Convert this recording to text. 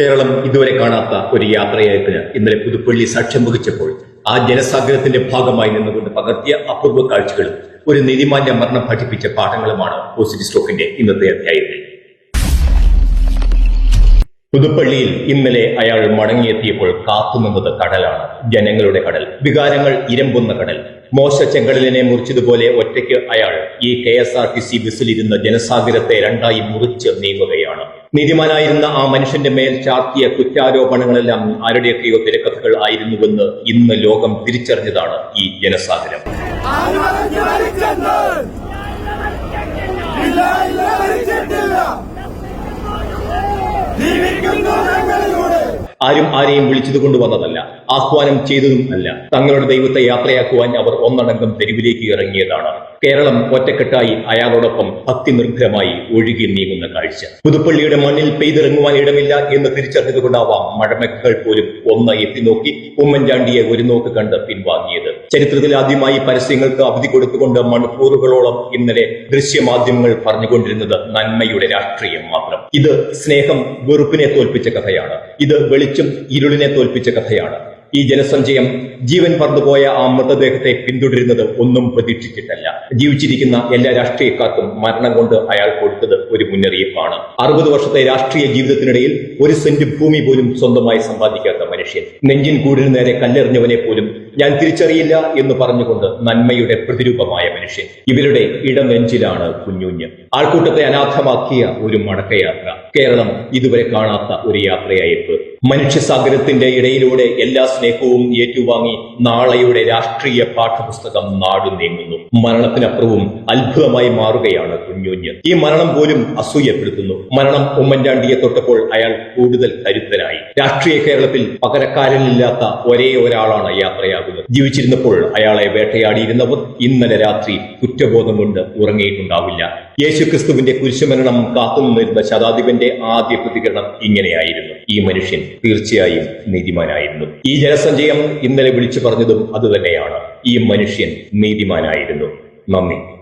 കേരളം ഇതുവരെ കാണാത്ത ഒരു യാത്രയായിട്ട് ഇന്നലെ പുതുപ്പള്ളി സാക്ഷ്യം വഹിച്ചപ്പോൾ ആ ജനസാഗരത്തിന്റെ ഭാഗമായി നിന്നുകൊണ്ട് പകർത്തിയ അപൂർവ കാഴ്ചകളും ഒരു നിതിമാന്യ മരണം പഠിപ്പിച്ച പാഠങ്ങളുമാണ് പോസിറ്റീവ് സ്റ്റോക്കിന്റെ ഇന്നത്തെ അധ്യായത്തിൽ. പുതുപ്പള്ളിയിൽ ഇന്നലെ അയാൾ മടങ്ങിയെത്തിയപ്പോൾ കാത്തുനിന്നത് കടലാണ്. ജനങ്ങളുടെ കടൽ വികാരങ്ങൾ ഇരമ്പുന്ന കടൽ. മോശ ചെങ്കടലിനെ മുറിച്ചതുപോലെ ഒറ്റയ്ക്ക് അയാൾ ഈ K S R T C ബസ്സിലിരുന്ന ജനസാഗരത്തെ രണ്ടായി മുറിച്ച് നീങ്ങുകയാണ്. നീതിമാനായിരുന്ന ആ മനുഷ്യന്റെ മേൽ ചാർത്തിയ കുറ്റാരോപണങ്ങളെല്ലാം ആരുടെയൊക്കെയോ തിരക്കഥകൾ ആയിരുന്നുവെന്ന് ഇന്ന് ലോകം തിരിച്ചറിഞ്ഞതാണ് ഈ ജനസാഗരം. ആരും ആരെയും വിളിച്ചത് കൊണ്ടുവന്നതല്ല ആഹ്വാനം ചെയ്തതും അല്ല. തങ്ങളുടെ ദൈവത്തെ യാത്രയാക്കുവാൻ അവർ ഒന്നടങ്കം തെരുവിലേക്ക് ഇറങ്ങിയതാണ്. കേരളം ഒറ്റക്കെട്ടായി അയാളോടൊപ്പം ഭക്തിനിർഭരമായി ഒഴുകി നീങ്ങുന്ന കാഴ്ച. പുതുപ്പള്ളിയുടെ മണ്ണിൽ പെയ്തിറങ്ങുവാൻ ഇടമില്ല എന്ന് തിരിച്ചറിഞ്ഞതുകൊണ്ടാവാം മഴമക്കൾ പോലും ഒന്ന് എത്തിനോക്കി ഉമ്മൻചാണ്ടിയെ ഒരു നോക്ക് കണ്ട് പിൻവാങ്ങിയത്. ചരിത്രത്തിൽ ആദ്യമായി പരസ്യങ്ങൾക്ക് അവധി കൊടുത്തുകൊണ്ട് മണിക്കൂറുകളോളം ഇന്നലെ ദൃശ്യമാധ്യമങ്ങൾ പറഞ്ഞുകൊണ്ടിരുന്നത് നന്മയുടെ രാഷ്ട്രീയം മാത്രം. ഇത് സ്നേഹം വെറുപ്പിനെ തോൽപ്പിച്ച കഥയാണ്. ഇത് വെളിച്ചം ഇരുളിനെ തോൽപ്പിച്ച കഥയാണ്. ഈ ജനസഞ്ചയം ജീവൻ പറന്നുപോയ ആ മൃതദേഹത്തെ പിന്തുടരുന്നത് ഒന്നും പ്രതീക്ഷിച്ചിട്ടല്ല. ജീവിച്ചിരിക്കുന്ന എല്ലാ രാഷ്ട്രീയക്കാർക്കും മരണം കൊണ്ട് അയാൾ കൊടുത്തത് ഒരു മുന്നറിയിപ്പാണ്. അറുപത് വർഷത്തെ രാഷ്ട്രീയ ജീവിതത്തിനിടയിൽ ഒരു സെന്റ് ഭൂമി പോലും സ്വന്തമായി സമ്പാദിക്കാത്ത മനുഷ്യൻ. നെഞ്ചിൻ കൂടിന് നേരെ കല്ലെറിഞ്ഞവനെ പോലും ഞാൻ തിരിച്ചറിയില്ല എന്ന് പറഞ്ഞുകൊണ്ട് നന്മയുടെ പ്രതിരൂപമായ മനുഷ്യൻ. ഇവരുടെ ഇടനെഞ്ചിലാണ് കുഞ്ഞുഞ്ഞ്. ആൾക്കൂട്ടത്തെ അനാഥമാക്കിയ ഒരു മടക്കയാത്ര. കേരളം ഇതുവരെ കാണാത്ത ഒരു യാത്രയയപ്പ് മനുഷ്യസാഗരത്തിന്റെ ഇടയിലൂടെ എല്ലാ സ്നേഹവും ഏറ്റുവാങ്ങി നാളെയുടെ രാഷ്ട്രീയ പാഠപുസ്തകം നാടു നീങ്ങുന്നു. മരണത്തിനപ്പുറവും അത്ഭുതമായി മാറുകയാണ് കുഞ്ഞുഞ്ഞ്. ഈ മരണം പോലും അസൂയപ്പെടുത്തുന്നു. മരണം ഉമ്മൻചാണ്ടിയെ തൊട്ടപ്പോൾ അയാൾ കൂടുതൽ കരുത്തനായി രാഷ്ട്രീയ കേരളത്തിൽ പകരക്കാരനില്ലാത്ത ഒരേ ഒരാളാണ് യാത്രയാകുന്നത്. ജീവിച്ചിരുന്നപ്പോൾ അയാളെ വേട്ടയാടിയിരുന്നവർ ഇന്നലെ രാത്രി കുറ്റബോധം കൊണ്ട് ഉറങ്ങിയിട്ടുണ്ടാവില്ല. യേശുക്രിസ്തുവിന്റെ കുരിശുമരണം കാത്തുനിന്നിരുന്ന ശതാധിപന്റെ ആദ്യ പ്രതികരണം ഇങ്ങനെയായിരുന്നു. ഈ മനുഷ്യൻ തീർച്ചയായും നീതിമാനായിരുന്നു. ഈ ജനസഞ്ചയം ഇന്നലെ വിളിച്ചു പറഞ്ഞതും അതുതന്നെയാണ്. ഈ മനുഷ്യൻ നീതിമാനായിരുന്നു. നന്ദി.